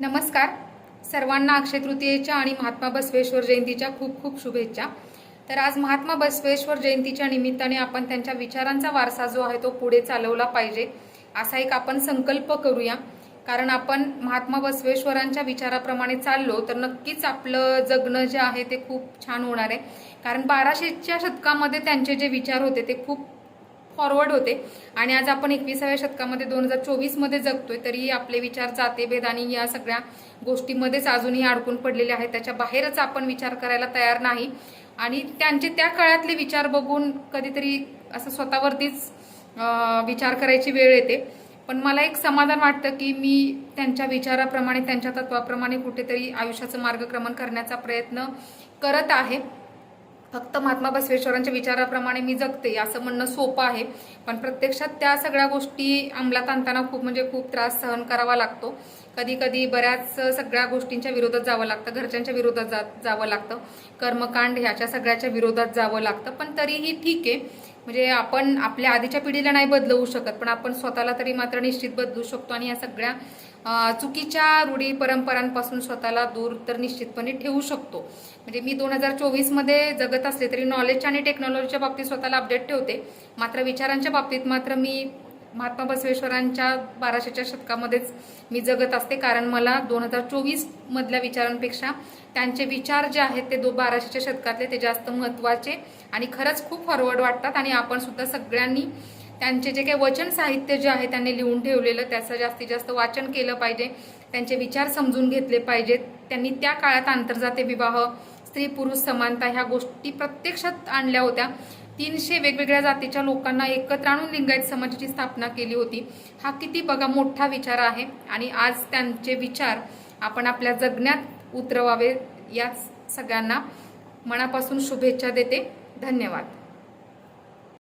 नमस्कार. सर्वांना अक्षय तृतीयेच्या आणि महात्मा बसवेश्वर जयंतीच्या खूप खूप शुभेच्छा. तर आज महात्मा बसवेश्वर जयंतीच्या निमित्ताने आपण त्यांच्या विचारांचा वारसा जो आहे तो पुढे चालवला पाहिजे असा एक आपण संकल्प करूया. कारण आपण महात्मा बसवेश्वरांच्या विचाराप्रमाणे चाललो तर नक्कीच आपलं जगणं जे आहे ते खूप छान होणार आहे. कारण बाराशेच्या शतकामध्ये त्यांचे जे विचार होते ते खूप फॉरवर्ड होते. आणि आज आपण एकविसाव्या शतकामध्ये दोन हजार चोवीसमध्ये जगतोय तरी आपले विचार जातेभेद आणि या सगळ्या गोष्टीमध्येच अजूनही अडकून पडलेले आहेत. त्याच्या बाहेरच आपण विचार करायला तयार नाही. आणि त्यांचे त्या काळातले विचार बघून कधीतरी असं स्वतःवरतीच विचार करायची वेळ येते. पण मला एक समाधान वाटतं की मी त्यांच्या विचाराप्रमाणे त्यांच्या तत्वाप्रमाणे कुठेतरी आयुष्याचं मार्गक्रमण करण्याचा प्रयत्न करत आहे. फक्त महात्मा बसवेश्वरांच्या विचाराप्रमाणे मी जगते असं म्हणणं सोपं आहे. पण प्रत्यक्षात त्या सगळ्या गोष्टी अंमलात आणताना खूप म्हणजे खूप त्रास सहन करावा लागतो. कधी कधी बऱ्याच सगळ्या गोष्टींच्या विरोधात जावं लागतं घरच्यांच्या विरोधात जा जावं लागतं. कर्मकांड ह्याच्या सगळ्याच्या विरोधात जावं लागतं. पण तरीही ठीक आहे. म्हणजे आपण आपल्या आधीच्या पिढीला नाही बदलवू शकत पण आपण स्वतःला तरी मात्र निश्चित बदलू शकतो आणि या सगळ्या चुकीच्या रूढी परंपरांपासून स्वतःला दूर तर निश्चितपणे ठेवू शकतो. म्हणजे मी दोन हजार चोवीसमध्ये जगत असले तरी नॉलेजच्या आणि टेक्नॉलॉजीच्या बाबतीत स्वतःला अपडेट ठेवते. मात्र विचारांच्या बाबतीत मात्र मी महात्मा बसवेश्वरांच्या बाराशेच्या शतकामध्येच मी जगत असते. कारण मला दोन हजार चोवीस मधल्या विचारांपेक्षा त्यांचे विचार जे आहेत ते दो बाराशेच्या शतकातले ते जास्त महत्त्वाचे आणि खरंच खूप फॉरवर्ड वाटतात. आणि आपण सुद्धा सगळ्यांनी त्यांचे जे काही वचन साहित्य जे आहे त्यांनी लिहून ठेवलेलं त्याचं जास्तीत जास्त वाचन केलं पाहिजे. त्यांचे विचार समजून घेतले पाहिजेत. त्यांनी त्या काळात आंतरजातीय विवाह स्त्री पुरुष समानता ह्या गोष्टी प्रत्यक्षात आणल्या होत्या. तीनशे वेगवेगळ्या जातीच्या लोकांना एकत्र आणून लिंगायत समाजाची स्थापना केली होती. हा किती बघा मोठा विचार आहे आणि आज त्यांचे विचार आपण आपल्या जगण्यात उतरवावे याच सगळ्यांना मनापासून शुभेच्छा देते. धन्यवाद.